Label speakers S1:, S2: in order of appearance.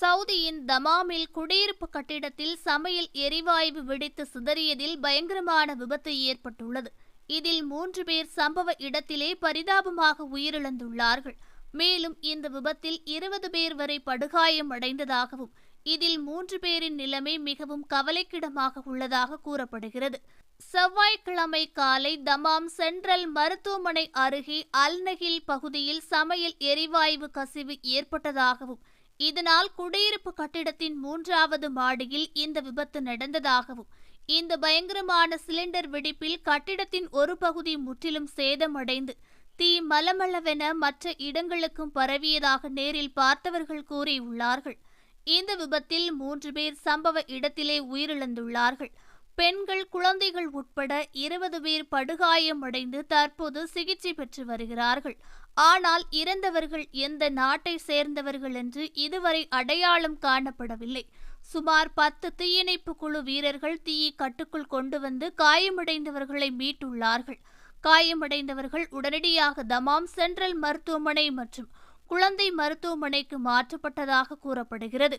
S1: சவுதியின் தமாமில் குடியிருப்பு கட்டிடத்தில் சமையல் எரிவாயு வெடித்து சிதறியதில் பயங்கரமான விபத்து ஏற்பட்டுள்ளது. இதில் மூன்று பேர் சம்பவ இடத்திலே பரிதாபமாக உயிரிழந்துள்ளார்கள். மேலும் இந்த விபத்தில் இருபது பேர் வரை படுகாயம் அடைந்ததாகவும் இதில் மூன்று பேரின் நிலைமை மிகவும் கவலைக்கிடமாக உள்ளதாக கூறப்படுகிறது. செவ்வாய்க்கிழமை காலை தமாம் சென்ட்ரல் மருத்துவமனை அருகே அல்நகில் பகுதியில் சமையல் எரிவாயு கசிவு ஏற்பட்டதாகவும் இதனால் குடியிருப்பு கட்டிடத்தின் மூன்றாவது மாடியில் இந்த விபத்து நடந்ததாகவும் இந்த பயங்கரமான சிலிண்டர் வெடிப்பில் கட்டிடத்தின் ஒரு பகுதி முற்றிலும் சேதமடைந்து தீ மலமளவென மற்ற இடங்களுக்கும் பரவியதாக நேரில் பார்த்தவர்கள் கூறியுள்ளார்கள். இந்த விபத்தில் மூன்று பேர் சம்பவ இடத்திலே உயிரிழந்துள்ளார்கள். பெண்கள் குழந்தைகள் உட்பட இருபது பேர் படுகாயமடைந்து தற்போது சிகிச்சை பெற்று வருகிறார்கள். ஆனால் இறந்தவர்கள் எந்த நாட்டை சேர்ந்தவர்கள் என்று இதுவரை அடையாளம் காணப்படவில்லை. சுமார் பத்து தீயணைப்பு குழு வீரர்கள் தீயை கட்டுக்குள் கொண்டு வந்து காயமடைந்தவர்களை மீட்டுள்ளார்கள். காயமடைந்தவர்கள் உடனடியாக தமாம் சென்ட்ரல் மருத்துவமனை மற்றும் குழந்தை மருத்துவமனைக்கு மாற்றப்பட்டதாக கூறப்படுகிறது.